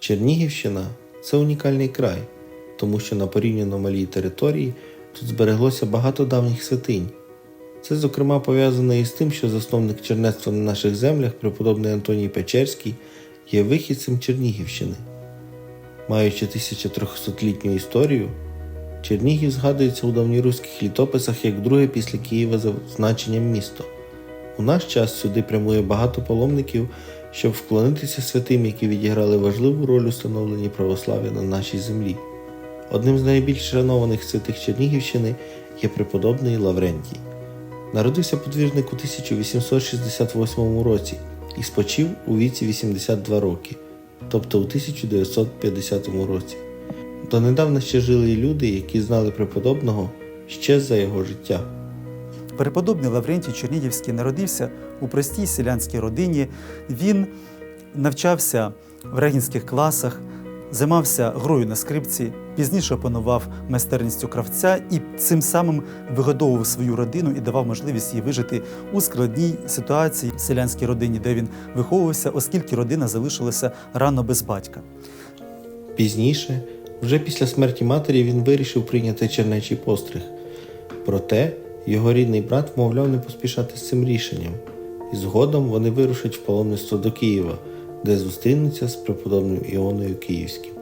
Чернігівщина це унікальний край, тому що на порівняно малій території тут збереглося багато давніх святинь. Це, зокрема, пов'язано із тим, що засновник чернецтва на наших землях, преподобний Антоній Печерський, є вихідцем Чернігівщини. Маючи 1300-літню історію, Чернігів згадується у давньоруських літописах як друге після Києва за значенням місто. У наш час сюди прямує багато паломників, щоб вклонитися святим, які відіграли важливу роль у становленні православ'я на нашій землі. Одним з найбільш шанованих святих Чернігівщини є преподобний Лаврентій. Народився подвірник у 1868 році і спочив у віці 82 роки, тобто у 1950 році. Донедавна ще жили й люди, які знали преподобного ще за його життя. Преподобний Лаврентій Чернігівський народився у простій селянській родині. Він навчався в регінських класах, займався грою на скрипці, пізніше опанував майстерністю кравця і цим самим вигодовував свою родину і давав можливість їй вижити у складній ситуації в селянській родині, де він виховувався, оскільки родина залишилася рано без батька. Пізніше, вже після смерті матері, він вирішив прийняти чернечий постриг. Проте його рідний брат вмовляв не поспішати з цим рішенням, і згодом вони вирушать в паломництво до Києва, де зустрінуться з преподобним Іоною Київським.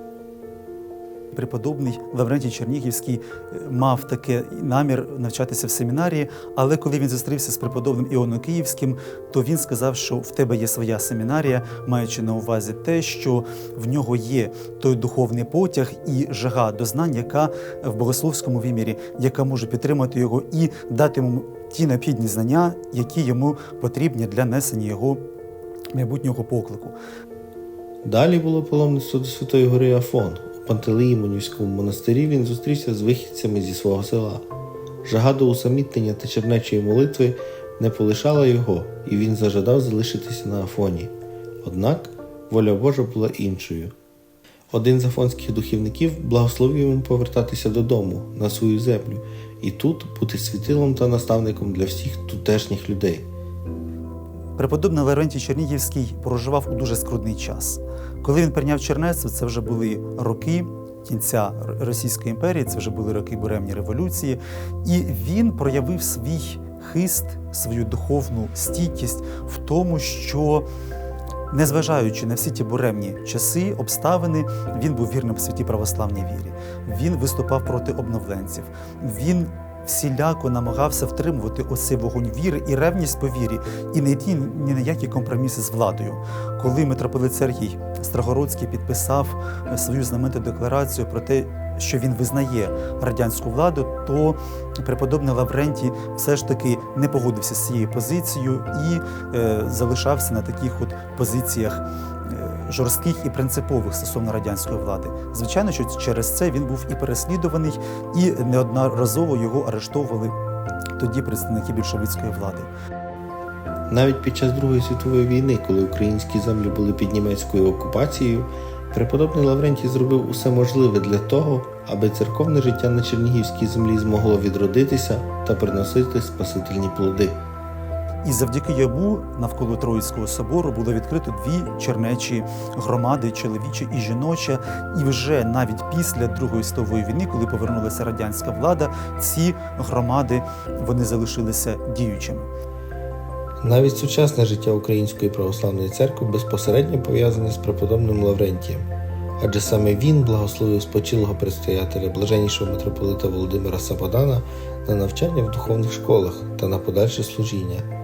Преподобний Лаврентій Чернігівський е, мав таке намір навчатися в семінарії, але коли він зустрівся з преподобним Іоном Київським, то він сказав, що в тебе є своя семінарія, маючи на увазі те, що в нього є той духовний потяг і жага до знань, яка в богословському вимірі, яка може підтримати його і дати йому ті необхідні знання, які йому потрібні для несення його майбутнього поклику. Далі було паломництво до Святої Гори Афон. Пантелеїмонівському монастирі він зустрівся з вихідцями зі свого села. Жага до усамітнення та чернечої молитви не полишала його, і він зажадав залишитися на Афоні. Однак воля Божа була іншою. Один з афонських духівників благословив йому повертатися додому, на свою землю, і тут бути світилом та наставником для всіх тутешніх людей. Преподобний Лаврентій Чернігівський проживав у дуже скрутний час. Коли він прийняв чернецтво, це вже були роки кінця Російської імперії, це вже були роки буремні революції, і він проявив свій хист, свою духовну стійкість в тому, що. Незважаючи на всі ті буремні часи, обставини, він був вірним в святій православній вірі. Він виступав проти обновленців. Він всіляко намагався втримувати оцей вогонь віри і ревність по вірі, і не йти ні на які компроміси з владою. Коли митрополит Сергій Страгородський підписав е, свою знамениту декларацію про те, що він визнає радянську владу, то преподобний Лаврентій все ж таки не погодився з цією позицією і е, залишався на таких от позиціях жорстких і принципових стосовно радянської влади. Звичайно, що через це він був і переслідуваний, і неодноразово його арештовували тоді представники більшовицької влади. Навіть під час Другої світової війни, коли українські землі були під німецькою окупацією, преподобний Лаврентій зробив усе можливе для того, аби церковне життя на Чернігівській землі змогло відродитися та приносити спасительні плоди. І завдяки йому навколо Троїцького собору було відкрито дві чернечі громади, чоловіча і жіноча. І вже навіть після Другої світової війни, коли повернулася радянська влада, ці громади вони залишилися діючими. Навіть сучасне життя Української православної церкви безпосередньо пов'язане з преподобним Лаврентієм, адже саме він благословив спочилого предстоятеля блаженнішого митрополита Володимира Сабодана на навчання в духовних школах та на подальше служіння.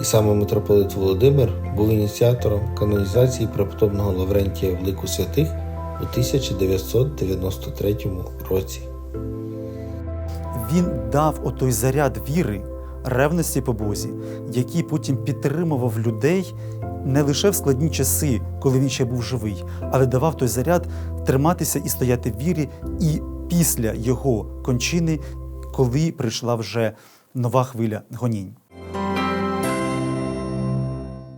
І саме митрополит Володимир був ініціатором канонізації преподобного Лаврентія в лику святих у 1993 році. Він дав отой заряд віри, ревності по Бозі, який потім підтримував людей не лише в складні часи, коли він ще був живий, але давав той заряд триматися і стояти в вірі, і після його кончини, коли прийшла вже нова хвиля гонінь.